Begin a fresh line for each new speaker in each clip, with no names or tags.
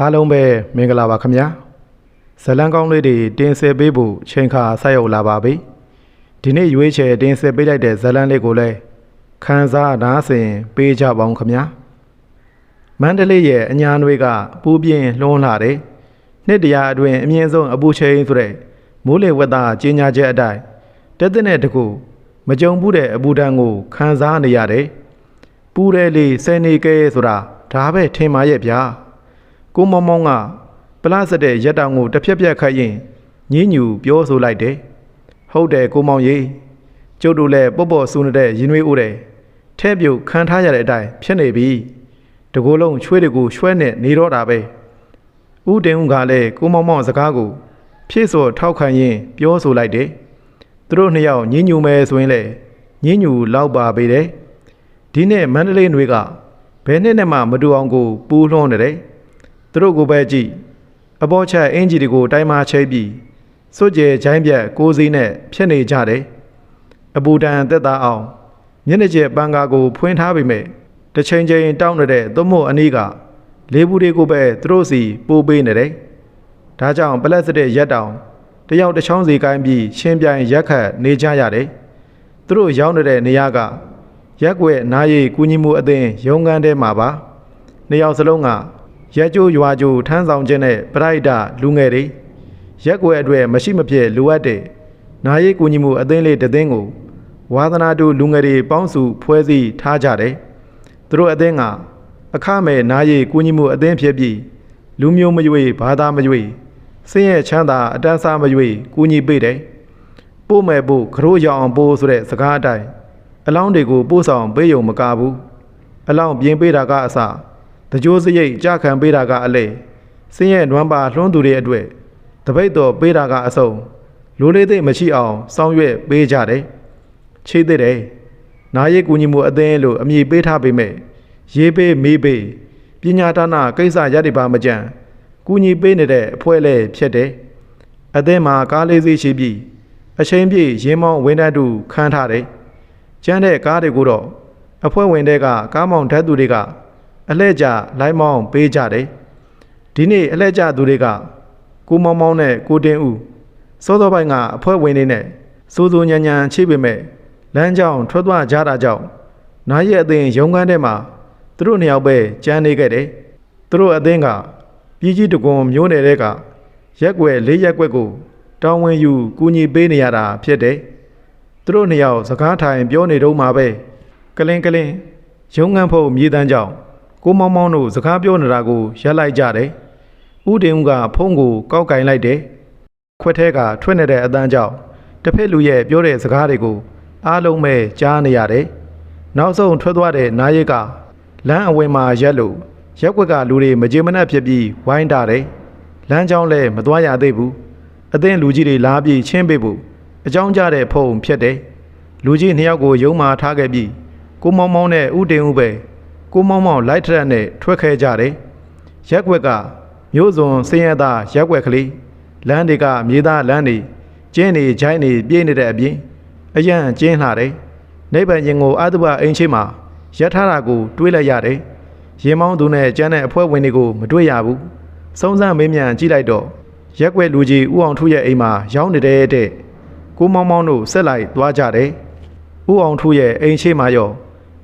အားလုံးပဲမင်္ဂလာပါခင်ဗျာဇလန်းကောင်းလေးတွေတင်ဆက်ပေးဖို့ချိန်ခါဆက်ရောက်လာပါပြီဒီနေ့ရွေးချယ်တင်ဆက်ပေးလိုက်တဲ့ဇလန်းလေးကိုလည်းခန်းစားနားဆင်ပေးကြပါအောင်ခင်ဗျာမန္တလေးရဲ့အညာနွေကပူပြင်းလွန်းလာတယ်နှစ်တရာအတွင်းအမြင့်ဆုံးအပူချိန်ဆိုတဲ့မိုးလေဝသကြီးညာချက်အတိုင်းတက်တဲ့နဲ့တကူမကြုံဘူးတဲ့အပူဒဏ်ကိုခံစားနေရတယ်ပူတယ်လေဆယ်နေကဲဆိုတာဒါပဲထင်ပါရဲ့ဗျာ ကိုမောင်မောင်ကပလတ်စတဲ့ရက်တောင်ကိုတစ်ဖြက်ဖြက်ခတ်ရင်ညင်းညူပြောဆိုလိုက်တယ်။ဟုတ်တယ်ကိုမောင်ကြီးကျုပ်တို့လည်းပေါ့ပေါ့ဆူနေတဲ့ရင်နွေးအိုးတယ်။ထဲပြုတ်ခံထားရတဲ့အတိုင်းဖြစ်နေပြီ။တကိုယ်လုံးချွေးတွေကိုရွှဲနဲ့နေတော့တာပဲ။ဦးတင်ဦးကလည်းကိုမောင်မောင်စကားကိုဖြည့်စော်ထောက်ခံရင်းပြောဆိုလိုက်တယ်။သူတို့နှစ်ယောက်ညင်းညူမယ်ဆိုရင်လေညင်းညူလောက်ပါပေတယ်။ဒီနေ့မန္တလေးຫນွေကဘယ်နှစ်နဲ့မှမတူအောင်ကိုပူးလွှမ်းနေတယ်။ သူတို့ကိုပဲကြည့်အပေါ်ချက်အင်ဂျီတွေကိုတိုင်းမာချိတ်ပြီးစွတ်ကြဲချိုင်းပြက်ကိုးစည်းနဲ့ဖြစ်နေကြတယ်အပူတန်သက်သာအောင်မျက်နှာကျက်ပန်းကားကိုဖွင့်ထားပေမဲ့တစ်ချိန်ချိန်တောင်းနေတဲ့သွမို့အနီးကလေးဘူးတွေကိုပဲသူတို့စီပိုးပေးနေတယ်ဒါကြောင့်ပလက်စတဲ့ရက်တောင်တယောက်တစ်ချောင်းစီကိုင်းပြီးရှင်းပြိုင်ရက်ခတ်နေကြရတယ်သူတို့ရောက်နေတဲ့နေရာကရက်ွက်နားရီကူညီမှုအသင်းရုံးခန်းထဲမှာပါနှစ်ယောက်စလုံးက ရက်ကျိုးရွာကျိုးထမ်းဆောင်ခြင်းနဲ့ပရိုက်တာလူငယ်တွေရက်ွယ်အတွက်မရှိမဖြစ်လိုအပ်တဲ့နာရီကူညီမှုအသင်းလေးတစ်သင်းကိုဝါသနာတူလူငယ်တွေပေါင်းစုဖွဲ့စည်းထားကြတယ်။သူတို့အသင်းကအခမဲ့နာရီကူညီမှုအသင်းဖြစ်ပြီးလူမျိုးမရွေဘာသာမရွေစင်းရဲ့ချမ်းသာအတန်းစားမရွေကူညီပေးတယ်။ပို့မဲ့ဖို့ခရိုးရအောင်ပို့ဆိုတဲ့စကားအတိုင်းအလောင်းတွေကိုပို့ဆောင်ပေးရုံမကဘူး။အလောင်းပြင်ပေးတာကအစ တကြိုးစရိတ်ကြခံပေးတာကအလေစင်းရဲ့နွမ်းပါလွှမ်းသူတွေအတွက်တပိတ်တော်ပေးတာကအစုံလိုလေးသိမရှိအောင်စောင်းရွက်ပေးကြတယ်ချိတ်တဲ့တယ်နာရီကူညီမှုအသင်းလို့အမည်ပေးထားပေမဲ့ရေးပေးမေးပေးပညာဒါနကိစ္စရတဲ့ပါမကြံကူညီပေးနေတဲ့အဖွဲ့လဲဖြစ်တယ်အသင်းမှာကားလေးစီးရှိပြီးအချိန်ပြည့်ရင်းမောင်းဝန်ထမ်းတူခန်းထားတယ်ကျန်းတဲ့ကားတွေကိုတော့အဖွဲ့ဝင်တွေကကားမောင်ဓာတ်သူတွေက အလှဲ့ကြလိုင်းမောင်းပေးကြတယ်ဒီနေ့အလှဲ့ကြသူတွေကကိုမောင်မောင်းနဲ့ကိုတင်ဦးစောစောပိုင်းကအဖွဲဝင်နေနဲ့စိုးစိုးညံညံချိပေမဲ့လမ်းကြောင်းထွက်သွားကြတာကြောင့်နာရီအသင်းရုံးခန်းထဲမှာသူတို့နှစ်ယောက်ပဲကြမ်းနေခဲ့တယ်သူတို့အသင်းကပြည်ကြီးတကွန်မျိုးနယ်တဲ့ကရက်ွယ်လေးရက်ွက်ကိုတောင်းဝင်ယူကူညီပေးနေရတာဖြစ်တယ်သူတို့နှစ်ယောက်စကားထိုင်ပြောနေတော့မှပဲကလင်းကလင်းရုံးခန်းဖို့မြေတန်းကြောင့် ကိုမောင်မောင်တို့စကားပြောနေတာကိုရက်လိုက်ကြတယ်။ဦးတင်ဦးကဖုန်းကိုကောက်ကင်လိုက်တယ်။ခွက်ထဲကထွက်နေတဲ့အတန်းကြောင့်တစ်ဖက်လူရဲ့ပြောတဲ့စကားတွေကိုအားလုံးပဲကြားနေရတယ်။နောက်ဆုံးထွက်သွားတဲ့နားရိတ်ကလမ်းအဝင်မှာရက်လို့ရက်ွက်ကလူတွေမကြေမနက်ဖြစ်ပြီးဝိုင်းတာတယ်။လမ်းကြောင်းလည်းမသွားရသေးဘူး။အသင်းလူကြီးတွေလာပြီးချင်းပေးဖို့အကြောင်းကြားတဲ့ဖုန်းဖြစ်တယ်။လူကြီးနှစ်ယောက်ကိုယုံမာထားခဲ့ပြီးကိုမောင်မောင်နဲ့ဦးတင်ဦးပဲ ကိုမောင်မောင်လိုက်ထရက်နဲ့ထွက်ခဲကြတယ်။ရက်ွက်ကမျိုးစုံစင်းရသားရက်ွက်ကလေးလမ်းတွေကမြေသားလမ်းတွေကျင်းနေချိုင်းနေပြေးနေတဲ့အပြင်အရန်ကျင်းလာတယ်။နိဗ္ဗာန်ရင်ကိုအာတုဘအိမ်ရှိမှာရက်ထားတာကိုတွေးလိုက်ရတယ်။ရင်မောင်းသူနဲ့ကျန်းတဲ့အဖွဲ့ဝင်တွေကိုမတွေ့ရဘူး။စုံစမ်းမေးမြန်းကြည့်လိုက်တော့ရက်ွက်လူကြီးဦးအောင်ထုရဲ့အိမ်မှာရောက်နေတဲ့တဲ့ကိုမောင်မောင်တို့ဆက်လိုက်သွားကြတယ်။ဦးအောင်ထုရဲ့အိမ်ရှိမှာရော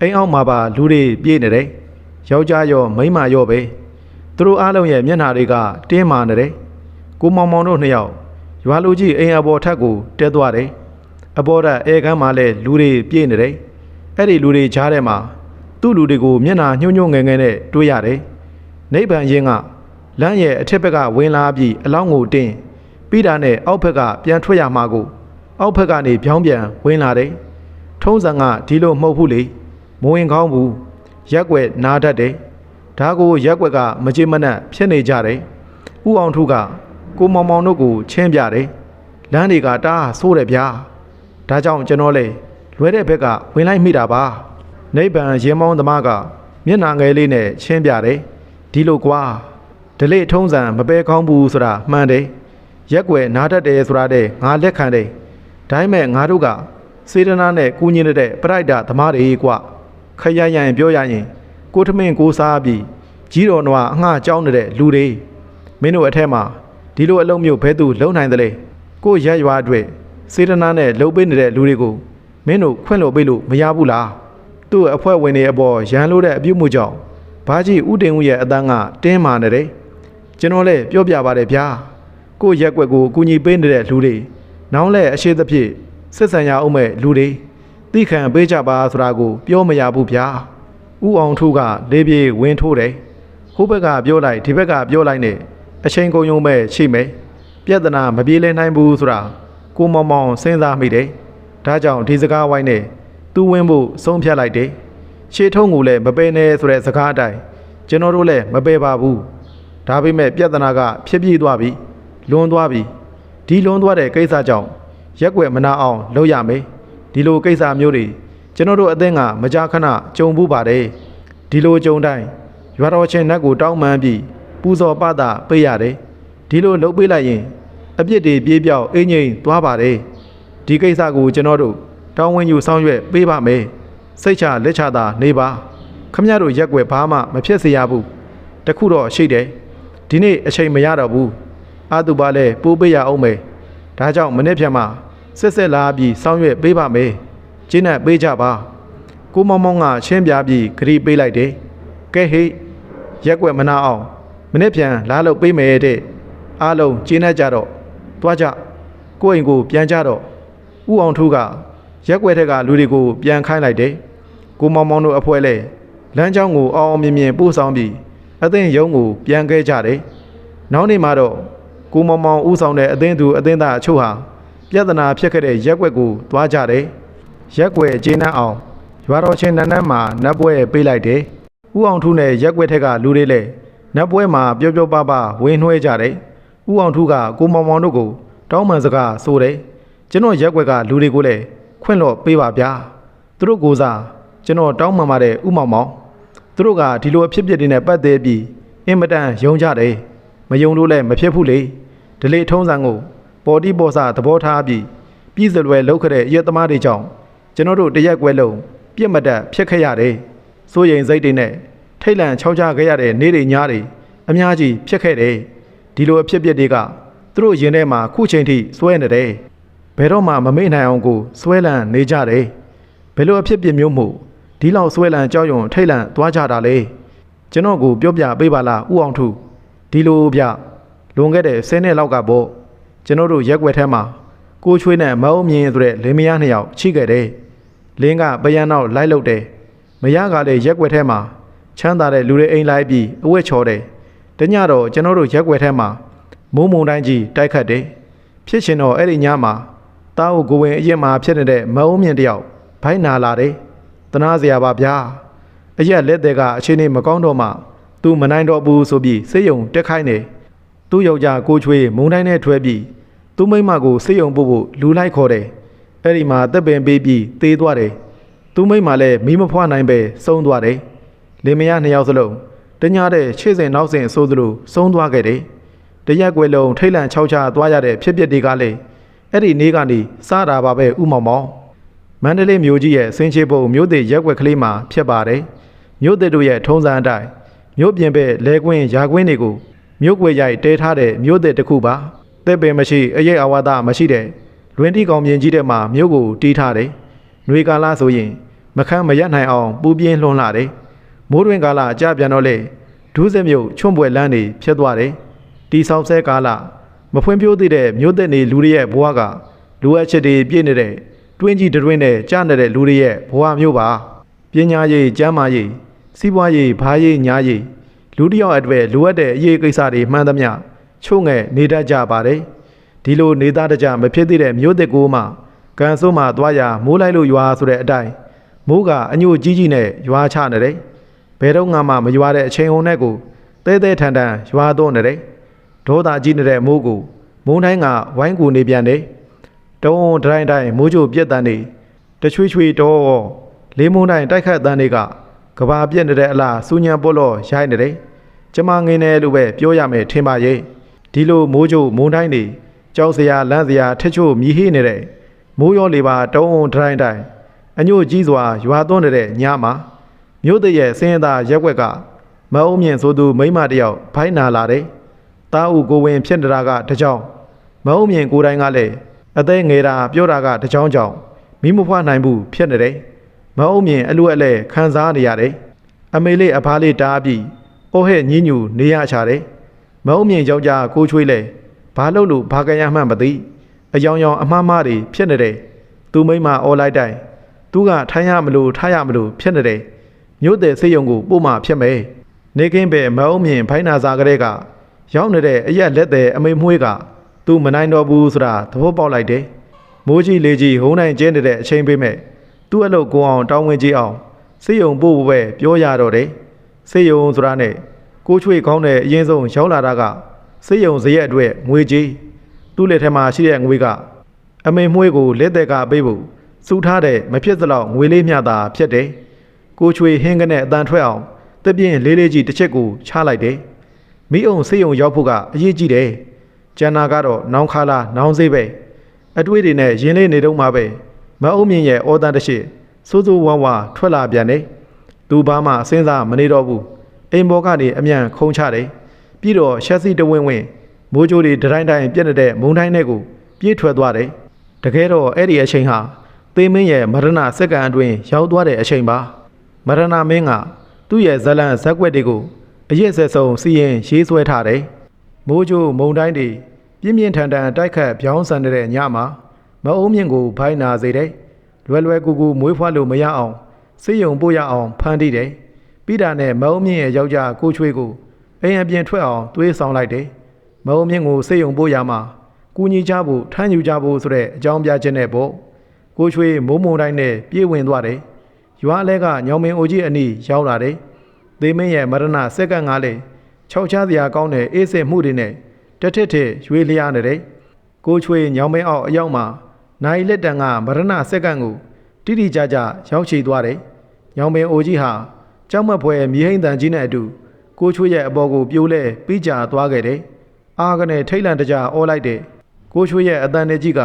အိမ်အောက်မှာပါလူတွေပြေးနေတယ်။ယောက်ျားရောမိန်းမရောပဲ။သူတို့အားလုံးရဲ့မျက်နှာတွေကတင်းမာနေတယ်။ကိုမောင်မောင်တို့နှစ်ယောက်ရွာလူကြီးအိမ်အပေါ်ထက်ကိုတဲသွားတယ်။အပေါ်ဓာတ်အဲကမ်းမှာလည်းလူတွေပြေးနေတယ်။အဲ့ဒီလူတွေကြားထဲမှာသူ့လူတွေကိုမျက်နှာညှို့ညွှငယ်ငယ်နဲ့တွေးရတယ်။နိဗ္ဗာန်ရင်ကလမ်းရဲ့အထက်ဘက်ကဝင်လာပြီးအလောင်းကိုတင်းပြီးတာနဲ့အောက်ဘက်ကပြန်ထွက်ရမှာကို အောက်ဘက်ကနေပြောင်းပြန်ဝင်လာတယ်။ထုံးစံကဒီလိုမဟုတ်ဘူးလေ။ မဝင်ကောင်းဘူးရက်ွက်နားတတ်တယ်ဒါကိုရက်ွက်ကမကြေမနက်ဖြစ်နေကြတယ်ဥအောင်ထုကကိုမောင်မောင်တို့ကိုချင်းပြတယ်လမ်းတွေကတားဆိုးတယ်ဗျာဒါကြောင့်ကျွန်တော်လေလွဲတဲ့ဘက်ကဝင်လိုက်မိတာပါနိဗ္ဗာန်ရင်မောင်းသမားကမျက်နှာငယ်လေးနဲ့ချင်းပြတယ်ဒီလိုကွာဒလိထုံးစံမပဲကောင်းဘူးဆိုတာမှန်တယ်ရက်ွယ်နားတတ်တယ်ဆိုတာတဲ့ငါလက်ခံတယ်ဒါပေမဲ့ငါတို့ကစေတနာနဲ့ကူညီနေတဲ့ပရိုက်တာသမားတွေကွာ ခရရရင်ပြောရရင်ကိုထမင်းကိုစားပြီးကြီးတော်နွားအငှားကြောင်းနေတဲ့လူတွေမင်းတို့အထက်မှာဒီလိုအလုံးမျိုးဘဲသူလုံနိုင်တယ်လေကိုရက်ရွာအတွက်စေတနာနဲ့လှုပ်ပေးနေတဲ့လူတွေကိုမင်းတို့ခွင့်လို့ပေးလို့မရဘူးလားသူ့အဖွဲ့ဝင်တွေအပေါ်ရန်လို့တဲ့အပြုမှုကြောင့်ဘာကြီးဥတင်ဦးရဲ့အတန်းကတင်းမာနေတယ်ကျွန်တော်လည်းပြောပြပါတယ်ဗျာကိုရက်ွက်ကိုအကူညီပေးနေတဲ့လူတွေနောင်လဲအရှိသဖြင့်စစ်ဆန်ရအောင်မဲ့လူတွေ တိခံပေးကြပါဆိုတာကိုပြောမရဘူးဗျာဥအောင်ထုကလေးပြေဝင်းထိုးတယ်ဟိုဘက်ကပြောလိုက်ဒီဘက်ကပြောလိုက်နဲ့အချိန်ကုန်ုံမဲ့ရှိမယ်ပြဿနာမပြေလည်နိုင်ဘူးဆိုတာကိုမောင်မောင်စဉ်းစားမိတယ်ဒါကြောင့်ဒီစကားဝိုင်းနဲ့သူ့ဝင်းဖို့ဆုံးဖြတ်လိုက်တယ်ရှေ့ထုံးကိုလည်းမပယ်နဲ့ဆိုတဲ့စကားအတိုင်းကျွန်တော်တို့လည်းမပယ်ပါဘူးဒါပေမဲ့ပြဿနာကဖြစ်ပြေးသွားပြီလွန်သွားပြီဒီလွန်သွားတဲ့ကိစ္စကြောင့်ရက်ွက်မနာအောင်လုပ်ရမယ် ဒီလိုကိစ္စမျိုးတွေကျွန်တော်တို့အသင်းကမကြာခဏကြုံဘူးပါတယ်ဒီလိုကြုံတိုင်းရွာတော်ချင်းနတ်ကိုတောင်းပန်ပြီးပူဇော်ပတာပေးရတယ်ဒီလိုလုပ်ပေးလိုက်ရင်အပြစ်တွေပြေးပြောက်အင်းငိမ့်သွားပါတယ်ဒီကိစ္စကိုကျွန်တော်တို့တောင်းဝင်ယူဆောင်ရွက်ပေးပါမယ်စိတ်ချလက်ချတာနေပါခမရတို့ရက်ွယ်ဘာမှမဖြစ်စေရဘူးတခုတော့ရှိတယ်ဒီနေ့အချိန်မရတော့ဘူးအာသူပါလဲပိုးပေးရအောင်မယ်ဒါကြောင့်မနေ့ပြန်မှ ဆက်ဆက်လာပြီးဆောင်ရွက်ပေးပါမယ်ကျင်းနဲ့ပေးကြပါကိုမောင်မောင်ကရှင်းပြပြီးဂရီပေးလိုက်တယ်ကဲဟေးရက်ွက်မနာအောင်မနေ့ပြန်လာလို့ပေးမယ်တဲ့အားလုံးကျင်းနဲ့ကြတော့သွားကြကိုယ့်အိမ်ကိုပြန်ကြတော့ဥအောင်ထူးကရက်ွက်ထက်ကလူတွေကိုပြန်ခိုင်းလိုက်တယ်ကိုမောင်မောင်တို့အဖွဲလဲလမ်းကြောင်းကိုအောင်အောင်မြင်မြင်ပို့ဆောင်ပြီးအသင်းရုံးကိုပြန်ခဲ့ကြတယ်နောက်နေ့မှာတော့ကိုမောင်မောင်ဦးဆောင်တဲ့အသင်းသူအသင်းသားအချို့ဟာ ပြဿနာဖြစ်ခဲ့တဲ့ရက်ွက်ကိုသွားကြတယ်ရက်ွက်ကျင်းနှံ့အောင်ရွာတော်ချင်းနန်းနန်းမှာနတ်ပွဲပေးလိုက်တယ်ဥအောင်ထူးနဲ့ရက်ွက်ထက်ကလူတွေလည်းနတ်ပွဲမှာပျော်ပျော်ပါပါဝင်းနှွှဲကြတယ်ဥအောင်ထူးကကိုမောင်မောင်တို့ကိုတောင်းပန်စကားဆိုတယ်ကျွန်တော်ရက်ွက်ကလူတွေကိုလည်းခွင့်လို့ပေးပါဗျာသူတို့ကိုစားကျွန်တော်တောင်းပန်ပါတယ်ဥမောင်မောင်သူတို့ကဒီလိုအဖြစ်အပျက်တွေနဲ့ပတ်သက်ပြီးအင်မတန်ယုံကြတယ်မယုံလို့လည်းမဖြစ်ဘူးလေဒလေထုံးစံကို ပေါ်တိပေါ်စာသဘောထားပြီးပြည်စလွယ်လောက်ခဲ့တဲ့ရက်သမားတွေကြောင့်ကျွန်တော်တို့တရက်ကွဲလုံးပြစ်မတက်ဖြစ်ခဲ့ရတယ်စိုးရိမ်စိတ်တွေနဲ့ထိတ်လန့်ချောက်ချခဲ့ရတဲ့နေ့တွေညတွေအများကြီးဖြစ်ခဲ့တယ်ဒီလိုအဖြစ်အပျက်တွေကသူတို့ရင်ထဲမှာခုချိန်ထိစွဲနေတယ်ဘယ်တော့မှမမေ့နိုင်အောင်ကိုစွဲလန့်နေကြတယ်ဘယ်လိုအဖြစ်အပျက်မျိုးမို့ဒီလောက်စွဲလန့်ကြောက်ရွံထိတ်လန့်သွားကြတာလဲကျွန်တော်ကိုပြောပြပေးပါလားဥအောင်ထုဒီလိုဗျလွန်ခဲ့တဲ့10နှစ်လောက်ကပေါ့ ကျွန်တော်တို့ရက်ွက်ထဲမှာကိုချွေးနဲ့မအုံမြင့်ဆိုတဲ့လင်းမယားနှစ်ယောက်ချိခဲ့တယ်လင်းကပယံနောက်လိုက်လုတယ်မရကလည်းရက်ွက်ထဲမှာချမ်းသာတဲ့လူတွေအိမ်လိုက်ပြီးအဝတ်ချော်တယ်တညတော့ကျွန်တော်တို့ရက်ွက်ထဲမှာမိုးမုံတိုင်းကြီးတိုက်ခတ်တယ်ဖြစ်ရှင်တော့အဲ့ဒီညမှာတားကိုကိုဝင်အရင်မှာဖြစ်နေတဲ့မအုံမြင့်တယောက်ဘိုင်းနာလာတယ်တနာစရာပါဗျာအရက်လက်တဲ့ကအချင်းနေမကောင်းတော့မှသူမနိုင်တော့ဘူးဆိုပြီးစိတ်ယုံတက်ခိုင်းနေ သူ့ယောက်ျားကိုချွေးမုံတိုင်းနဲ့ထွဲပြီးသူ့မိန်းမကိုစိတ်ယုံဖို့ဖို့လူလိုက်ခေါ်တယ်အဲ့ဒီမှာတက်ပင်ပေးပြီးတေးသွားတယ်သူ့မိန်းမလည်းမီးမဖွားနိုင်ပဲဆုံးသွားတယ်လင်မယားနှစ်ယောက်စလုံးတညာတဲ့ခြေစင်နောက်စင်ဆိုသလိုဆုံးသွားခဲ့တယ်တရက်ွယ်လုံးထိတ်လန့်ချောက်ချသွားရတဲ့ဖြစ်ပျက်တွေကလည်းအဲ့ဒီနေ့ကနေစားတာပါပဲဥမောင်မောင်မန္တလေးမြို့ကြီးရဲ့စင်ချေပုံမြို့သေးရက်ွက်ကလေးမှာဖြစ်ပါတယ်မြို့သေးတို့ရဲ့ထုံးစံအတိုင်းမြို့ပြင်ဘက်လဲကွင်းရာကွင်းတွေကို မြို့ကွယ်ရိုက်တဲထားတဲ့မြို့သေးတစ်ခုပါတဲ့ပင်မရှိအရေးအဝါဒမရှိတဲ့လွင်တီကောင်မြင်ကြီးတဲ့မှာမြို့ကိုတီးထားတယ်။နှွေကာလဆိုရင်မခမ်းမရနိုင်အောင်ပူပြင်းလွှမ်းလာတယ်။မိုးတွင်ကာလအကြပြန်တော့လေဒူးစက်မြို့ချွန့်ပွဲလန်းနေဖြစ်သွားတယ်။တီဆောက်ဆဲကာလမဖွင့်ပြိုးသေးတဲ့မြို့သက်နေလူတွေရဲ့ဘဝကလူအပ်ချက်တွေပြည့်နေတဲ့တွင်းကြီးတွင်းနဲ့ကြားနေတဲ့လူတွေရဲ့ဘဝမျိုးပါပညာရေးကျမ်းမာရေးစီးပွားရေးဘာရေးညာရေး လူတစ်ယောက်အတွက်လိုအပ်တဲ့အရေးကိစ္စတွေမှန်သမျှချို့ငဲ့နေတတ်ကြပါတယ်ဒီလိုနေသားတကြမဖြစ်သေးတဲ့မြို့တစ်ကိုမှကန်ဆိုးမှသွားရမိုးလိုက်လို့ရွာဆိုတဲ့အတိုင်းမိုးကအညို့ကြီးကြီးနဲ့ရွာချနေတယ်ဘယ်တော့မှမရွာတဲ့အချိန်ဟုန်နဲ့ကိုတဲတဲထန်ထန်ရွာသွန်းနေတယ်ဒေါသကြီးနေတဲ့မိုးကိုမုန်းတိုင်းကဝိုင်းကူနေပြန်တယ်တုံးတိုင်းတိုင်းမိုးကြိုပြက်တန်းနေတချွေချွေတော့လေးမုန်းတိုင်းတိုက်ခတ်တန်းတွေကကဘာပြက်နေတဲ့အလားစူညံပေါ်လို့ရိုက်နေတယ် ကျမငင်းတယ်လို့ပဲပြောရမယ်ထင်ပါရဲ့ဒီလိုမိုးကြိုမုန်းတိုင်းနေကြောက်စရာလန့်စရာထက်ချို့မြည်ဟိနေတဲ့မိုးရောလေပါတုံးတိုင်းတိုင်းအညို့ကြီးစွာရွာသွန်းနေတဲ့ညမှာမြို့တရဲ့စင်းရသားရက်ွက်ကမအုံမြင့်ဆိုသူမိန်းမတစ်ယောက်ဖိုင်းနာလာတယ်။တားဦးကိုဝင်ဖြစ်နေတာကတစ်ကြောင်မအုံမြင့်ကိုယ်တိုင်ကလည်းအသေးငယ်တာပြောတာကတစ်ကြောင်ကြောင်မိမဖွားနိုင်ဘူးဖြစ်နေတယ်။မအုံမြင့်အလူအလဲခံစားနေရတယ်။အမေလေးအဖားလေးတားပြီး အိုးဟဲ့ညင်းညူနေရချတယ်။မအုံမြင့်ယောက်ျားကိုချွေးလဲဘာလို့လို့ဘာကရမှန်းမသိအယောင်ယောင်အမှားမှားတွေဖြစ်နေတယ်။သူမိန်းမအော်လိုက်တိုင်းသူကထိုင်းရမလို့ထားရမလို့ဖြစ်နေတယ်။မြို့တဲ့စေယုံကိုပို့မှဖြစ်မယ်။နေကင်းပဲမအုံမြင့်ဖိုင်းနာစာကလေးကရောက်နေတဲ့အရက်လက်တဲ့အမေမွှေးကသူမနိုင်တော့ဘူးဆိုတာသဘောပေါက်လိုက်တယ်။မိုးကြီးလေကြီးဟုံးနိုင်ကျင်းနေတဲ့အချိန်ပေးမဲ့သူ့အလုပ်ကိုအောင်တောင်းဝင်ကြည့်အောင်စေယုံပို့ဖို့ပဲပြောရတော့တယ်။ စေယုံဆိုတာနဲ့ကိုချွေကောင်းတဲ့အရင်ဆုံးရောက်လာတာကစေယုံဇရက်အတွက်ငွေကြီးသူ့လက်ထက်မှာရှိတဲ့ငွေကအမေမွှေးကိုလက်သက်ကပေးဖို့စုထားတဲ့မဖြစ်သလောက်ငွေလေးမျှတာဖြစ်တယ်။ကိုချွေဟင်းကနေအတန်ထွက်အောင်တပြင်းလေးလေးကြီးတစ်ချက်ကိုချလိုက်တယ်။မိအောင်စေယုံရောက်ဖို့ကအရေးကြီးတယ်။ကျန်နာကတော့နောင်ခါလာနောင်စေးပဲ။အတွေးတွေနဲ့ရင်းလေးနေတော့မှပဲမအုံမြင့်ရဲ့အော်တန်တစ်ရှိစိုးစိုးဝါးဝါထွက်လာပြန်တယ်။ သူဘာမှစဉ်းစားမနေတော့ဘူး။အိမ်ဘော်ကနေအမြန်ခုံချတယ်။ပြီးတော့ရှက်စီတဝင်းဝင်းမိုးကြိုးတွေဒတိုင်းတိုင်းပြက်နေတဲ့မုံတိုင်းထဲကိုပြေးထွက်သွားတယ်။တကယ်တော့အဲ့ဒီအချိန်ဟာသေမင်းရဲ့မရဏစက္ကန့်အတွင်းရောက်သွားတဲ့အချိန်ပါ။မရဏမင်းကသူ့ရဲ့ဇလန်ဇက်ွက်တွေကိုအရက်ဆက်ဆုံးစီရင်ရေးဆွဲထားတယ်။မိုးကြိုးမုံတိုင်းတွေပြင်းပြင်းထန်ထန်တိုက်ခတ်ပြောင်းဆန်နေတဲ့ညမှာမအုံးမြင့်ကိုဖိုင်းနာစေတယ်။လွယ်လွယ်ကူကူမွေးဖွားလို့မရအောင် စေယုံပို့ရအောင်ဖန်တီးတယ်။ပြီးတာနဲ့မအုံးမြင့်ရဲ့ယောက်ျားကိုချွေးကိုအိမ်အပြင်ထွက်အောင်တွေးဆောင်လိုက်တယ်။မအုံးမြင့်ကိုစေယုံပို့ရမှာကူညီကြဖို့ထမ်းယူကြဖို့ဆိုတဲ့အကြောင်းပြချက်နဲ့ပေါ့။ကိုချွေးမိုးမုံတိုင်းနဲ့ပြေးဝင်သွားတယ်။ရွာလဲကညောင်မင်းအိုကြီးအနီးရောက်လာတယ်။သေမင်းရဲ့မရဏစက္ကန့်ကလည်းခြောက်ချစရာကောင်းတဲ့အေးစစ်မှုတွေနဲ့တထစ်ထစ်ရွေးလျားနေတယ်။ကိုချွေညောင်မင်းအောက်အရောက်မှာနိုင်လက်တန်ကမရဏစက္ကန့်ကိုတိတိကျကျရောက်ချီသွားတယ်။ ညောင်မင်းအိုကြီးဟာကြောက်မက်ဖွယ်မြေဟိန်တန်ကြီးနဲ့အတူကိုချွေရဲ့အပေါ်ကိုပြိုးလဲပြီးကြသွားခဲ့တယ်။အာကနေထိတ်လန့်တကြအော်လိုက်တဲ့ကိုချွေရဲ့အတန်နဲ့ကြီးက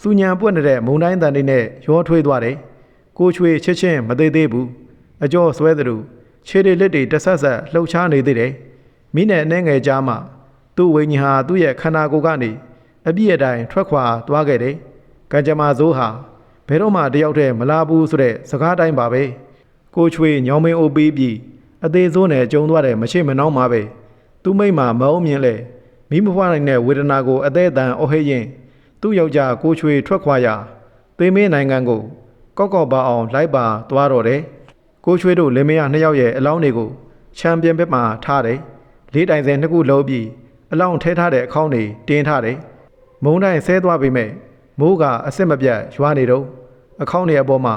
စူညံပွက်နေတဲ့မုံတိုင်းတန်တွေနဲ့ရောထွေးသွားတယ်။ကိုချွေချစ်ချင်းမသေးသေးဘူး။အကျော်ဆွဲသလိုခြေတွေလက်တွေတဆက်ဆက်လှုပ်ရှားနေသေးတယ်။မိနဲ့အနှဲငယ်ကြားမှာသူ့ဝိညာဉ်ဟာသူ့ရဲ့ခန္ဓာကိုယ်ကနေအပြည့်အတိုင်းထွက်ခွာသွားခဲ့တယ်။ကံကြမ္မာဇိုးဟာဘယ်တော့မှတယောက်တည်းမလာဘူးဆိုတဲ့စကားတိုင်းပါပဲ။ ကိုချွေညောင်မင်းအိုပေးပြီးအသေးစိုးနဲ့ကြုံသွားတဲ့မရှိမနှောင်းပါပဲ။သူ့မိတ်မှာမအုံမြင်လဲမိမဖွားနိုင်တဲ့ဝေဒနာကိုအသေးအတန်အော်ဟစ်ရင်သူ့ယောက်ျားကိုချွေထွက်ခွာရာသေမင်းနိုင်ငံကိုကောက်ကောက်ပါအောင်လိုက်ပါသွားတော့တယ်။ကိုချွေတို့လင်မယားနှစ်ယောက်ရဲ့အလောင်းတွေကိုချန်ပီယံဘက်မှာထားတယ်။လေးတိုင်စင်နှစ်ခုလုံးပြီးအလောင်းထဲထားတဲ့အခေါင်းတွေတင်းထားတယ်။မုံတိုင်းဆဲသွားပြီမဲ့မိုးကအစ်စ်မပြတ်ရွာနေတော့အခေါင်းတွေအပေါ်မှာ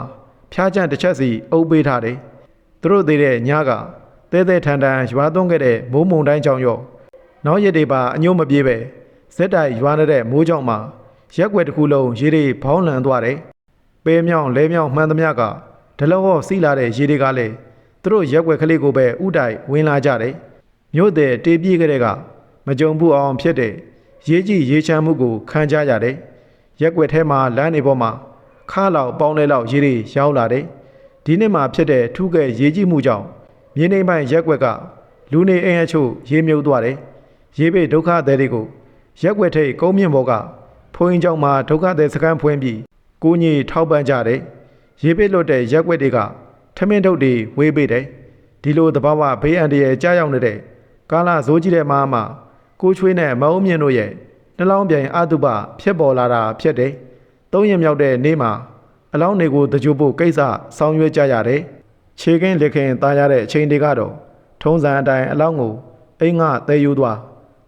ဖျားကြန့်တစ်ချက်စီအုပ်ပေးထားတယ်။သူတို့သေးတဲ့ညကတဲတဲထန်ထန်ရွာသွန်းခဲ့တဲ့မိုးမုံတိုင်းကြောင့်ရောနောက်ရက်တွေပါအညို့မပြေးပဲဇက်တိုက်ရွာနေတဲ့မိုးကြောင့်မှရက်ွက်တစ်ခုလုံးရေတွေဘောင်းလန်သွားတယ်။ပဲမြောင်လဲမြောင်မှန်သမျှကဒလောစီးလာတဲ့ရေတွေကလည်းသူတို့ရက်ွက်ကလေးကိုပဲဥတိုက်ဝင်လာကြတယ်။မြို့တဲ့တေးပြေးကလေးကမကြုံဘူးအောင်ဖြစ်တဲ့ရေးကြည့်ရေးချမ်းမှုကိုခံကြရတယ်။ရက်ွက်ထဲမှာလမ်းနေပေါ်မှာ ခါလောက်ပေါင်းလဲလောက်ရေတွေရောက်လာတယ်။ဒီနေ့မှဖြစ်တဲ့ထူးကဲရေးကြည့်မှုကြောင့်မြေနေပိုင်းရက်ွက်ကလူနေအိမ်အချို့ရေမြုပ်သွားတယ်။ရေဘေးဒုက္ခသည်တွေကိုရက်ွက်ထိတ်ကုန်းမြင့်ဘောကဘုန်းကြီးကျောင်းမှာဒုက္ခသည်စခန်းဖွင့်ပြီးကိုကြီးထောက်ပံ့ကြတယ်။ရေပေးလွတ်တဲ့ရက်ွက်တွေကထမင်းထုတ်တွေဝေးပေးတယ်။ဒီလိုတဘာဝဘေးအန္တရာယ်ကြားရောက်နေတဲ့ကာလဇိုးကြီးတဲ့မားမှာကိုချွေးနဲ့မအုံးမြင့်တို့ရဲ့နှလောင်းပြိုင်အတုပဖြစ်ပေါ်လာတာဖြစ်တယ်။ သုံးရက်မြောက်တဲ့နေ့မှာအလောင်းတွေကိုတကြိုဖို့ကိစ္စဆောင်ရွက်ကြရတယ်။ခြေကင်းလက်ခင်သားရတဲ့အချိန်တွေကတော့ထုံးစံအတိုင်းအလောင်းကိုအိမ်ကသဲယူသွား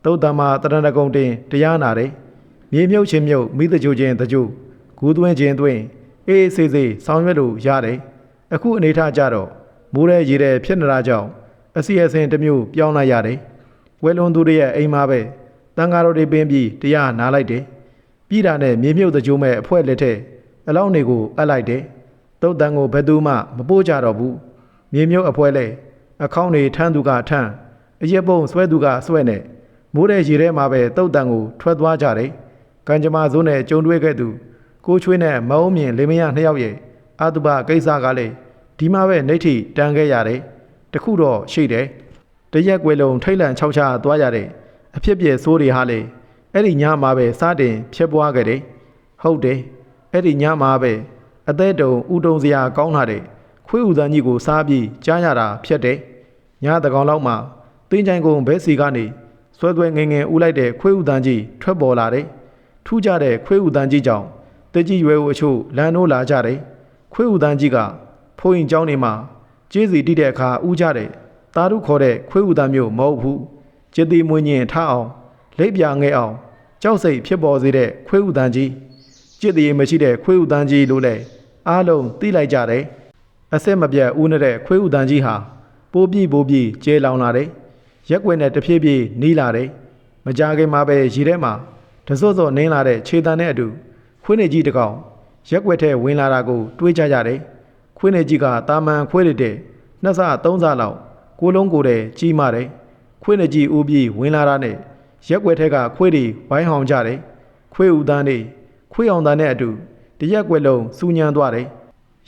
သုတ်တံမှာတရဏဂုံတင်တရားနာတယ်။မြေမြုပ်ချင်းမြုပ်မိတကြိုချင်းတကြိုဂူးသွင်းချင်းသွင်းအေးအေးဆေးဆေးဆောင်ရွက်လို့ရတယ်။အခုအနေထားကြတော့မိုးရဲရေရဲဖြစ်နေတာကြောင့်အစီအစဉ်တစ်မျိုးပြောင်းလိုက်ရတယ်။ဝဲလွန်သူတွေရဲ့အိမ်မှာပဲတန်ဃာတော်တွေပင်းပြီးတရားနာလိုက်တယ်။ ပြည်တာနဲ့မြေမြုပ်တကြိုမဲ့အဖွဲလက်ထက်အလောင်းတွေကိုအပ်လိုက်တယ်။တုတ်တန်ကိုဘယ်သူမှမပို့ကြတော့ဘူး။မြေမြုပ်အဖွဲလဲအခေါင်းတွေထမ်းသူကထမ်းအရက်ပုံဆွဲသူကဆွဲနဲ့မိုးတဲ့ရေထဲမှာပဲတုတ်တန်ကိုထွက်သွားကြတယ်။ကံကြမ္မာဇိုးနဲ့ကြုံတွေ့ခဲ့သူကိုချွေးနဲ့မအုံးမြင့်လင်မယားနှစ်ယောက်ရဲ့အတုပကိစ္စကလည်းဒီမှာပဲနေထိတန်ခဲ့ရတယ်။တခုတော့ရှိတယ်။တရက်ကွယ်လုံးထိတ်လန့်ချောက်ချသွားရတဲ့အဖြစ်ပြက်ဆိုးတွေဟာလေ အဲ့ဒီညမှာပဲစတင်ဖြစ်ပွားခဲ့တယ်ဟုတ်တယ်အဲ့ဒီညမှာပဲအသက်တုံဥတုံစရာကောင်းလာတဲ့ခွေးဥသန်းကြီးကိုစားပြီးကြားရတာဖြစ်တယ်ညတကောင်လောက်မှာတင်းချိုင်ကုံဘဲစီကနေဆွဲသွဲငငယ်ဥလိုက်တဲ့ခွေးဥသန်းကြီးထွက်ပေါ်လာတယ်ထူးကြတဲ့ခွေးဥသန်းကြီးကြောင့်တကြီးရွယ်ဦးအချို့လန်တို့လာကြတယ်ခွေးဥသန်းကြီးကဖိုးရင်ကျောင်းနေမှာကျေးစီတိတဲ့အခါဥကြတယ်တာရုခေါ်တဲ့ခွေးဥသန်းမျိုးမဟုတ်ဘူးကျေးသေးမွင်းညင်ထအောင် လက်ပြငဲအောင်ကြောက်စိတ်ဖြစ်ပေါ်စေတဲ့ခွေးဥတန်းကြီးจิตတိမရှိတဲ့ခွေးဥတန်းကြီးလို့လည်းအားလုံးသိလိုက်ကြတယ်အဆက်မပြတ်ဦးနေတဲ့ခွေးဥတန်းကြီးဟာပိုးပြပိုးပြကျဲလောင်လာတယ်ရက်ွက်နဲ့တဖြည်းဖြည်းနီးလာတယ်မကြခင်မှာပဲရေထဲမှာတစွတ်စွတ်နင်းလာတဲ့ခြေတံနဲ့အတူခွေးနေကြီးတစ်ကောင်ရက်ွက်ထဲဝင်လာတာကိုတွေးကြရတယ်ခွေးနေကြီးကတာမန်ခွေးရတဲ့နှစ်ဆသုံးဆလောက်ကိုလုံးကိုယ်တည်းကြီးမာတယ်ခွေးနေကြီးဦးပြီးဝင်လာတာနဲ့ ရက်ွက်ထဲကခွေးတွေဝိုင်းဟောင်ကြတယ်ခွေးဦးသားနေခွေးအောင်သားနဲ့အတူတရက်ွက်လုံးစူညံသွားတယ်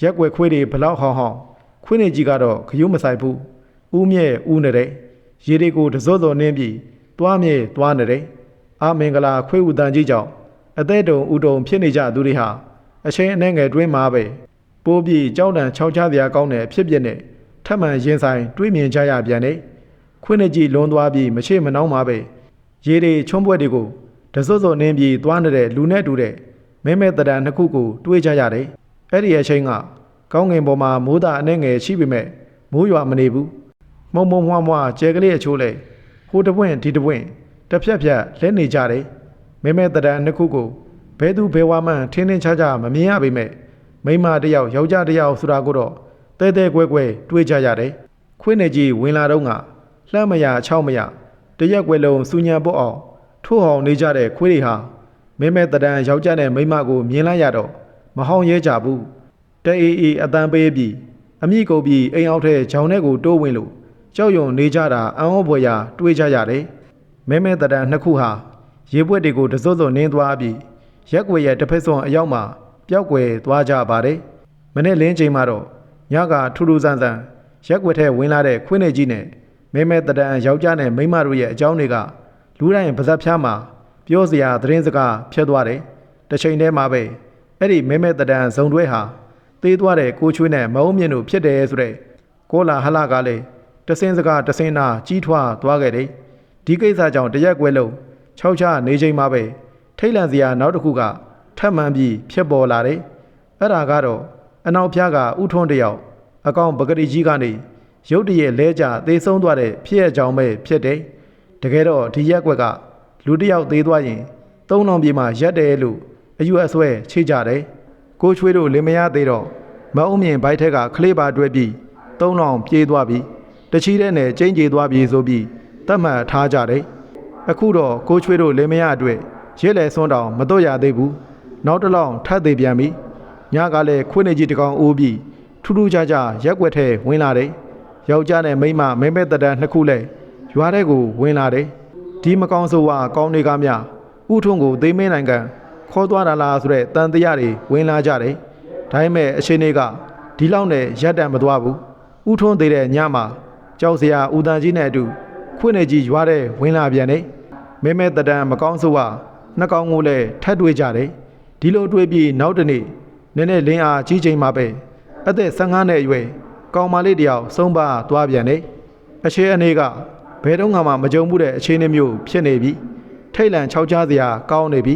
ရက်ွက်ခွေးတွေဘလောက်ဟောင်ဟောင်ခွေးနေကြီးကတော့ခရုမဆိုင်ဘူးဦးမြဲဦးနေတဲ့ရေတွေကိုတစောစောနင်းပြီးတွားမြဲတွားနေတဲ့အာမင်္ဂလာခွေးဦးတန်ကြီးကြောင့်အသက်တုံဥတုံဖြစ်နေကြသူတွေဟာအချိန်အနှဲငယ်တွင်းမှာပဲပိုးပြီးကြောက်တန်ခြောက်ချစရာကောင်းတဲ့အဖြစ်ပြက်နဲ့ထပ်မံရင်ဆိုင်တွေးမြင်ကြရပြန်တယ်ခွေးနေကြီးလွန်သွားပြီးမရှိမနှောင်းမှာပဲ ရေတွေချုံးပွဲတွေကိုတစောစောနင်းပြီးတွားနေတဲ့လူနဲ့တူတဲ့မဲမဲတရံနှစ်ခုကိုတွေးကြရတယ်အဲ့ဒီအချိန်ကကောင်းငင်ပေါ်မှာမိုးသားအနှဲငယ်ရှိပေမဲ့မိုးရွာမနေဘူးမုံမုံမွှားမွှားကျဲကလေးအချိုးလေဟိုတပွင့်ဒီတပွင့်တစ်ဖြက်ဖြက်လဲနေကြတယ်မဲမဲတရံနှစ်ခုကိုဘဲသူဘဲဝါမှန်ထင်းထင်းခြားခြားမမြင်ရပေမဲ့မိန်းမတစ်ယောက်ယောက်ျားတစ်ယောက်ဆိုတာကိုတော့တဲတဲကွဲကွဲတွေးကြရတယ်ခွေးနေကြီးဝင်လာတော့ကလှမ်းမရအချောက်မရ တရက်ကွယ်လုံးစူညံပုတ်အောင်ထိုးအောင်နေကြတဲ့ခွေးတွေဟာမဲမဲတရံယောက်ျားနဲ့မိန်းမကိုမြင်လိုက်ရတော့မဟောင်းရဲကြဘူးတဲအေးအေးအတန်ပေးပြီးအမိကုန်ပြီးအိမ်အောက်ထဲဂျောင်းထဲကိုတိုးဝင်လို့ကြောက်ရွံနေကြတာအံ့ဩဖွယ်ရာတွေးကြရတယ်မဲမဲတရံနှစ်ခုဟာရေပွက်တွေကိုတစွတ်စွတ်နင်းသွားပြီးရက်ွယ်ရဲ့တစ်ဖက်စွန်အရောက်မှာပျောက်ကွယ်သွားကြပါတယ်မနေ့လင်းချိန်မှာတော့ညကထူးထူးဆန်းဆန်းရက်ွက်ထဲဝင်လာတဲ့ခွင်းနေကြီးနဲ့ မဲမဲတရံယောက်ျားနဲ့မိန်းမတို့ရဲ့အကြောင်းတွေကလူတိုင်းပါဇက်ဖျားမှာပြောစရာသတင်းစကားဖြစ်သွားတယ်တစ်ချိန်တည်းမှာပဲအဲ့ဒီမဲမဲတရံဇုံတွဲဟာသေးသွားတဲ့ကိုချွေးနဲ့မအုံးမြင့်တို့ဖြစ်တယ်ဆိုတဲ့ကိုလာဟလကလည်းတစင်းစကားတစင်းနာကြီးထွားသွားခဲ့တယ်ဒီကိစ္စကြောင့်တရက်ကွဲလုံးခြောက်ချနေချိန်မှာပဲထိတ်လန့်စရာနောက်တစ်ခုကထပ်မှန်ပြီးဖြစ်ပေါ်လာတယ်အဲ့ဒါကတော့အနောက်ဖျားကဥထွန်းတယောက်အကောင်ပဂတိကြီးကနေ ရုတ်တရက်လဲကျသေဆုံးသွားတဲ့ဖြစ်ရကြောင်းပဲဖြစ်တယ်တကယ်တော့ဒီရက်ကွက်ကလူတစ်ယောက်သေးသွားရင်သုံးလောင်ပြေမှာရက်တယ်လို့အယူအဆွဲချိကြတယ်ကိုချွေးတို့လင်မယားသေးတော့မအုံမြင်ဘိုက်ထက်ကခလေးပါတွဲပြီးသုံးလောင်ပြေးသွားပြီးတချီတဲ့နဲ့ကျင်းကြေသွားပြီးဆိုပြီးတတ်မှတ်ထားကြတယ်အခုတော့ကိုချွေးတို့လင်မယားအတွက်ရဲလေစွန်းတောင်မတော့ရသေးဘူးနောက်တစ်လောင်ထပ်သေးပြန်ပြီညကလည်းခွေးနေကြီးတကောင်အိုးပြီးထူးထူးခြားခြားရက်ွက်ထဲဝင်လာတယ် ယောက်ျားနဲ့မိန်းမမဲမဲတတန်နှစ်ခုလဲရွာထဲကိုဝင်လာတယ်ဒီမကောင်းဆိုးဝါကောင်းနေကားများဥထုံးကိုသိမင်းနိုင်ငံခေါ်သွားတာလားဆိုတဲ့တန်တရားတွေဝင်လာကြတယ်ဒါပေမဲ့အချိန်တွေကဒီလောက်နဲ့ရက်တံမသွားဘူးဥထုံးသေးတဲ့ညမှာကြောက်စရာဦးတန်ကြီးနဲ့အတူခွေးနေကြီးရွာထဲဝင်လာပြန်တယ်မဲမဲတတန်မကောင်းဆိုးဝါနှစ်ကောင်ကိုလည်းထပ်တွေ့ကြတယ်ဒီလိုတွေ့ပြီးနောက်တနေ့နည်းနည်းလင်းအားကြီးချိန်မှာပဲအသက်15နှစ်အရွယ် ကောင်မလေးတယောက်ဆုံးပါသွားပြန်တယ်အရှိအနေကဘယ်တော့မှမကြုံဘူးတဲ့အခြေအနေမျိုးဖြစ်နေပြီထိတ်လန့်ခြောက်ချစရာကောင်းနေပြီ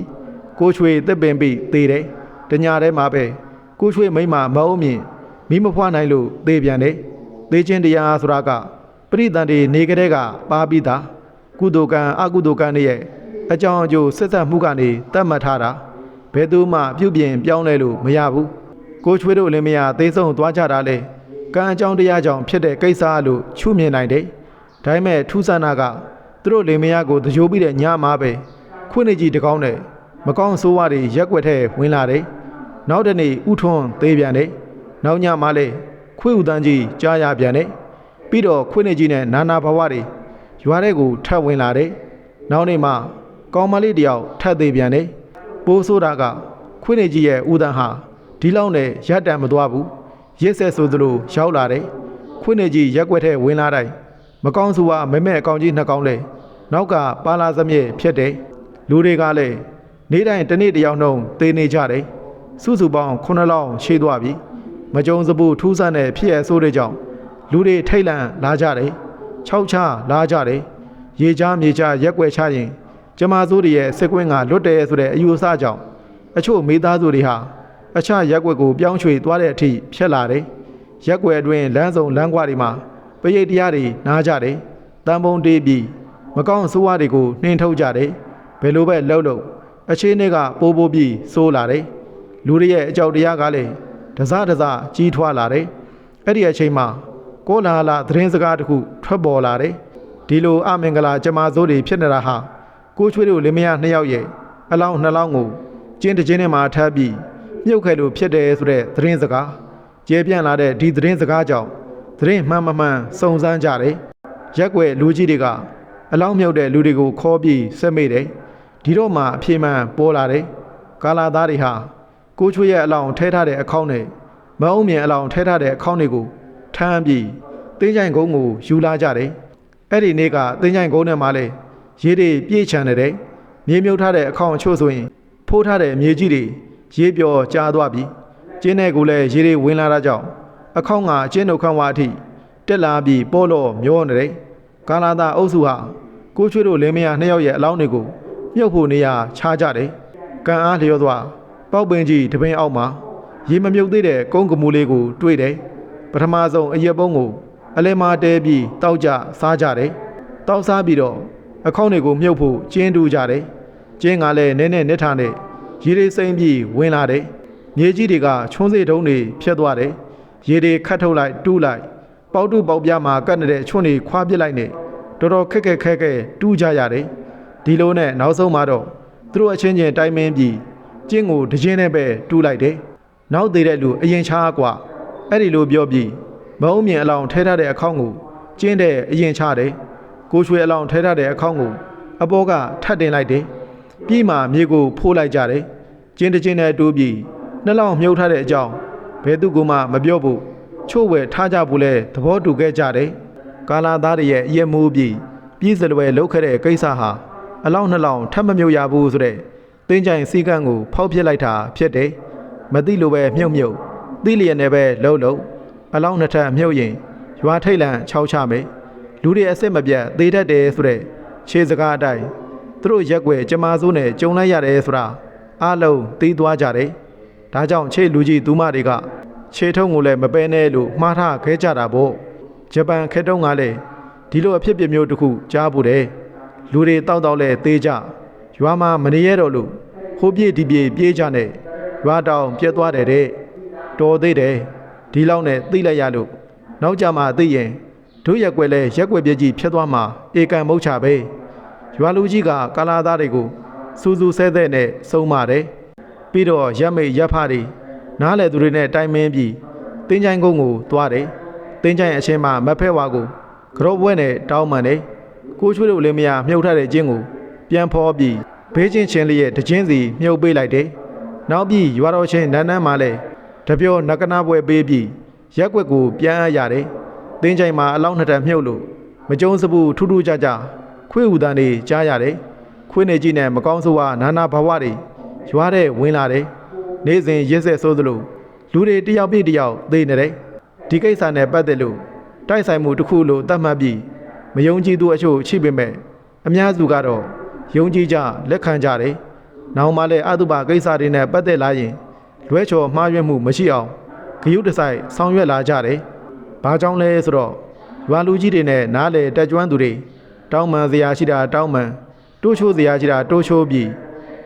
ကိုချွေတစ်ပင်ပြီးသေးတယ်တညာထဲမှာပဲကိုချွေမိမမအုံးမြင်မိမဖွားနိုင်လို့သေပြန်တယ်သေခြင်းတရားဆိုတာကပရိသန်တွေနေကြတဲ့ကပါပြီးသားကုသိုလ်ကံအကုသိုလ်ကံတွေရဲ့အကြောင်းအကျိုးဆက်ဆက်မှုကနေတတ်မှတ်ထားတာဘယ်သူမှပြုတ်ပြင်ပြောင်းလဲလို့မရဘူးကိုချွေးတို့လည်းမရသေးဆုံးသွားကြတာလေ ကံအကြောင်းတရားကြောင့်ဖြစ်တဲ့ကိစ္စလို့ချူမြင်နိုင်တယ်ဒါပေမဲ့ထူးဆန်းတာကသူတို့လေမယားကိုတကြိုးပြီးတဲ့ညမှာပဲခွင့်နေကြီးတကောင်းနဲ့မကောင်းဆိုးဝါးတွေရက်ွက်ထဲဝင်လာတယ်နောက်တနေ့ဥထွန်းသေးပြန်တယ်နောက်ညမှာလေခွေးဥတန်းကြီးကြားရပြန်တယ်ပြီးတော့ခွေးနေကြီးနဲ့နာနာဘဝတွေရွာထဲကိုထပ်ဝင်လာတယ်နောက်နေ့မှာကောင်မလေးတယောက်ထပ်သေးပြန်တယ်ပိုးဆိုတာကခွေးနေကြီးရဲ့ဥတန်းဟာဒီလောက်နဲ့ရက်တံမသွားဘူး ရစ်ဆက်ဆိုသလိုရောက်လာတယ်ခွေးနေကြီးရက်ွက်ထဲဝင်လာတိုင်းမကောင်းဆိုကမမဲအကောင်ကြီးနှစ်ကောင်လဲနောက်ကပါလာစမြစ်ဖြစ်တယ်လူတွေကလည်းနေ့တိုင်းတစ်နေ့တစ်ယောက်နှုံသေနေကြတယ်စုစုပေါင်း9လောင်းရှိသွားပြီမကြုံစဘူးထူးဆန်းတဲ့ဖြစ်ရဆိုးတဲ့ကြောင့်လူတွေထိတ်လန့်လာကြတယ်ခြောက်ချလာကြတယ်ရေချားမြေချားရက်ွယ်ချရင်ကျမစိုးတွေရဲ့စစ်ကွင်းကလွတ်တယ်ဆိုတဲ့အယူအဆကြောင့်အချို့မိသားစုတွေဟာ အခြားရက်ွက်ကိုပြောင်းရွှေ့သွားတဲ့အထိဖြစ်လာတယ်ရက်ွယ်အတွင်းလမ်းစုံလမ်းကွာတွေမှာပရိတ်တရားတွေနားကြတယ်တန်ပုံတေးပြီးမကောင်းဆိုးဝါးတွေကိုနှင်းထုတ်ကြတယ်ဘယ်လိုပဲလှုပ်လို့အချင်းတွေကပိုးပိုးပြီးစိုးလာတယ်လူတွေရဲ့အကြောက်တရားကလည်းတစားတစားကြီးထွားလာတယ်အဲ့ဒီအချိန်မှာကိုလာလာသတင်းစကားတစ်ခုထွက်ပေါ်လာတယ်ဒီလိုအမင်္ဂလာကျမစိုးတွေဖြစ်နေတာဟာကိုချွေးတို့လင်မယားနှစ်ယောက်ရဲ့အလောင်းနှလောင်းကိုကျင်းတစ်ချင်းထဲမှာထပ်ပြီး မြုပ်ခဲ့လို့ဖြစ်တယ်ဆိုတဲ့သတင်းစကားကျေပြန့်လာတဲ့ဒီသတင်းစကားကြောင့်သတင်းမှန်မမှန်စုံစမ်းကြတယ်ရက်ွယ်လူကြီးတွေကအလောင်းမြုပ်တဲ့လူတွေကိုခေါ်ပြီးဆက်မိတယ်ဒီတော့မှအပြေမှန်ပေါ်လာတယ်ကာလာသားတွေဟာကိုချွေးရဲ့အလောင်းထဲထားတဲ့အခေါင်းနဲ့မအုံမြင်အလောင်းထဲထားတဲ့အခေါင်းတွေကိုထမ်းပြီးတင်းကြိုင်ကုန်းကိုယူလာကြတယ်အဲ့ဒီနေ့ကတင်းကြိုင်ကုန်းထဲမှာလဲရေတွေပြည့်ချန်နေတယ်မြေမြုပ်ထားတဲ့အခေါင်းအချို့ဆိုရင်ဖိုးထားတဲ့မြေကြီးတွေ ရေပျော်ကျသွားပြီကျင်းတဲ့ကိုလည်းရေတွေဝင်လာတာကြောင့်အခေါင်းကအကျင်းဒုက္ခဝါအထိတက်လာပြီးပေါ်လို့မျောနေတယ်ကာလာသာအုပ်စုဟာကိုချွေးတို့လင်းမယားနှစ်ယောက်ရဲ့အလောင်းတွေကိုမြုပ်ဖို့နေရာခြားကြတယ်ကံအားလျော်စွာပေါက်ပင်ကြီးတပင်းအောက်မှာရေမမြုပ်သေးတဲ့ကုန်းကမူလေးကိုတွေ့တယ်ပထမဆုံးအရက်ပုံးကိုအလဲမာတဲပြီးတောက်ကြစားကြတယ်တောက်စားပြီးတော့အခေါင်းတွေကိုမြုပ်ဖို့ကျင်းတူကြတယ်ကျင်းကလည်းနဲနဲ့နစ်ထားနဲ့ ရေတွေစိမ့်ပြီးဝင်လာတယ်မြေကြီးတွေကချွန်းစေတုံးတွေဖြတ်သွားတယ်ရေတွေခတ်ထုတ်လိုက်တူးလိုက်ပေါက်တူပေါက်ပြားမှာကတ်နေတဲ့ချွန်းတွေခွာပစ်လိုက်နဲ့တော်တော်ခက်ခက်ခဲခဲတူးကြရတယ်ဒီလိုနဲ့နောက်ဆုံးမှာတော့သူတို့အချင်းချင်းတိုင်မင်းပြီးကျင်းကိုတခြင်းနဲ့ပဲတူးလိုက်တယ်နောက်သေးတဲ့လူအရင်ချားกว่าအဲ့ဒီလိုပြောပြီးမအုံမြင်အလောင်းထဲထားတဲ့အခေါင်းကိုကျင်းတဲ့အရင်ချတယ်ကိုရွှေအလောင်းထဲထားတဲ့အခေါင်းကိုအပေါ်ကထပ်တင်လိုက်တယ် ပြီးမှမြေကိုဖိုးလိုက်ကြတယ်ကျင်းတခြင်းနဲ့တူးပြီးနှလောင်းမြုပ်ထားတဲ့အကြောင်းဘယ်သူကမှမပြောဘူးချို့ဝဲထားကြဘူးလဲသဘောတူခဲ့ကြတယ်ကာလာသားတွေရဲ့အရက်မိုးပြီးပြည်စလွယ်လောက်ခဲ့တဲ့ကိစ္စဟာအလောင်းနှလောင်းထပ်မမြုပ်ရဘူးဆိုတဲ့တင်းကြိုင်စီကန်းကိုဖောက်ပြစ်လိုက်တာဖြစ်တယ်မသိလို့ပဲမြုပ်မြုပ်သိလျက်နဲ့ပဲလှုပ်လှုပ်အလောင်းနှစ်ထပ်မြုပ်ရင်ရွာထိတ်လန့်ချောက်ချမယ်လူတွေအစ်စ်မပြတ်သေးတတ်တယ်ဆိုတဲ့ခြေစကားအတိုင်း သူတို့ရက်ွယ်ကျမစိုးနဲ့ကြုံလိုက်ရတယ်ဆိုတာအားလုံးသိသွားကြတယ်ဒါကြောင့်ခြေလူကြီးသူမတွေကခြေထုံးကိုလည်းမပဲနဲ့လို့မှားထားခဲကြတာပေါ့ဂျပန်ခေတ်တုန်းကလည်းဒီလိုအဖြစ်ပြမျိုးတစ်ခုကြားဖို့တယ်လူတွေတောက်တောက်လဲသေးကြရွာမှာမနေရတော့လို့ဟိုပြေးဒီပြေးပြေးကြနဲ့ရွာတောင်ပြက်သွားတယ်တဲ့တော်သေးတယ်ဒီလောက်နဲ့သိလိုက်ရလို့နောက်ကြမှာသိရင်တို့ရက်ွယ်လဲရက်ွယ်ပြည့်ကြီးဖြစ်သွားမှာဧကန်မုတ်ချပဲ ရွာလူကြီးကကာလာသားတွေကိုစူးစူးဆဲဆဲနဲ့စုံပါတယ်ပြီးတော့ရက်မိတ်ရက်ဖတွေနားလေသူတွေနဲ့တိုင်မင်းပြီးတင်းချိုင်းကုန်းကိုသွားတယ်တင်းချိုင်းအချင်းမှာမဖဲဝါကိုကြောပွဲနဲ့တောင်းပန်တယ်ကိုချွေးတို့လည်းမရမြုပ်ထတဲ့ကျင်းကိုပြန်ဖော်ပြီးဘေးချင်းချင်းလေးရဲ့တချင်းစီမြုပ်ပေးလိုက်တယ်နောက်ပြီးရွာတော်ချင်းနန်းနန်းမှလည်းတပြောနကနာပွဲပေးပြီးရက်ွက်ကိုပြန်အပ်ရတယ်တင်းချိုင်းမှာအလောင်းနှစ်တန်မြုပ်လို့မကြုံစဘူးထူးထူးကြကြ ခွေးဟူတန်းနေကြားရတယ်ခွေးနေကြီးနဲ့မကောင်းဆိုးဝါနာနာဘဝတွေရွာတဲ့ဝင်လာတယ်နေ့စဉ်ရက်ဆက်ဆိုးသလိုလူတွေတယောက်ပြည့်တယောက်သိနေတယ်ဒီကိစ္စနဲ့ပတ်သက်လို့တိုက်ဆိုင်မှုတစ်ခုလို့သတ်မှတ်ပြီးမယုံကြည်သူအချို့ရှိပေမဲ့အများစုကတော့ယုံကြည်ကြလက်ခံကြတယ်။နောက်မှလည်းအတုပါကိစ္စတွေနဲ့ပတ်သက်လာရင်လွဲချော်မှားရွက်မှုမရှိအောင်ဂယုတစိုက်ဆောင်ရွက်လာကြတယ်။ဘာကြောင့်လဲဆိုတော့ရွာလူကြီးတွေနဲ့နားလေတက်ကြွမ်းသူတွေ တောင်းပန်စရာရှိတာတောင်းပန်တိုးချိုးစရာရှိတာတိုးချိုးပြီး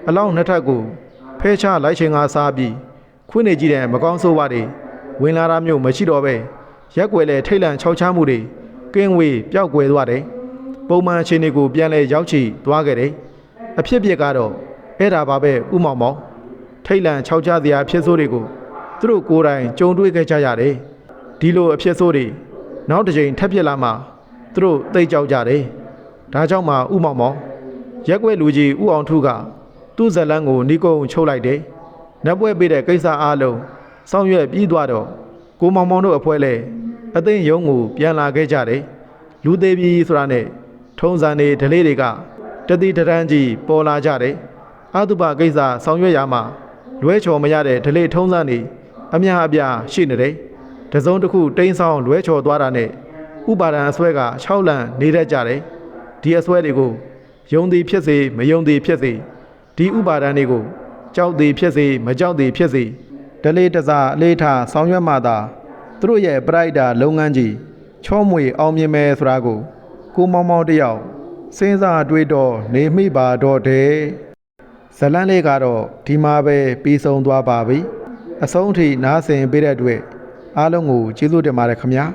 အလောင်းနှစ်ထပ်ကိုဖဲချလိုက်ချိန်ကစားပြီးခွင်းနေကြည့်တဲ့မကောင်းဆိုးဝါးတွေဝင်လာတာမျိုးမရှိတော့ပဲရက်ွယ်လေထိတ်လန့်ခြောက်ချမှုတွေကင်းဝေးပျောက်ကွယ်သွားတယ်ပုံမှန်အခြေအနေကိုပြန်လဲရောက်ချီသွားခဲ့တယ်အဖြစ်ပြက်ကတော့အဲ့ဒါပါပဲဥမောင်မောင်ထိတ်လန့်ခြောက်ချစရာဖြစ်ဆိုးတွေကိုသူတို့ကိုယ်တိုင်ကြုံတွေ့ခဲ့ကြရတယ်ဒီလိုအဖြစ်ဆိုးတွေနောက်တစ်ချိန်ထပ်ဖြစ်လာမှသူတို့သိကြောက်ကြတယ် ဒါကြောင့်မှဥမောင်မောင်ရက်ွက်လူကြီးဥအောင်ထုကသူ့ဇလန်းကိုနီကုံချုပ်လိုက်တယ်နက်ပွဲပေးတဲ့ကိစ္စအားလုံးဆောင်ရွက်ပြီးသွားတော့ကိုမောင်မောင်တို့အဖွဲလဲအသိယုံကိုပြန်လာခဲ့ကြတယ်လူသေးပြီဆိုတာနဲ့ထုံးစံနေဓလေ့တွေကတတိတရန်ကြီးပေါ်လာကြတယ်အတုပကိစ္စဆောင်ရွက်ရမှာလွဲချော်မရတဲ့ဓလေ့ထုံးစံနေအများအပြားရှိနေတယ်တစုံတစ်ခုတိန်းဆောင်လွဲချော်သွားတာနဲ့ဥပါဒံအစွဲက6လံနေတတ်ကြတယ် ဒီအစွဲတွေကိုယုံသည်ဖြစ်စေမယုံသည်ဖြစ်စေဒီဥပါဒံတွေကိုကြောက်သည်ဖြစ်စေမကြောက်သည်ဖြစ်စေဓလေ့တစားအလေးထားဆောင်ရွက်မှသာသူတို့ရဲ့ပရိုက်တာလုပ်ငန်းကြီးချောမွေအောင်မြင်မယ်ဆိုတာကိုကိုမောင်မောင်တယောက်စဉ်းစားတွေးတော့နေမိပါတော့တယ်ဇလန်းလေးကတော့ဒီမှာပဲပြီးဆုံးသွားပါပြီအဆုံးထိနားဆင်ပေးတဲ့အတွက်အားလုံးကိုကျေးဇူးတင်ပါတယ်ခင်ဗျာ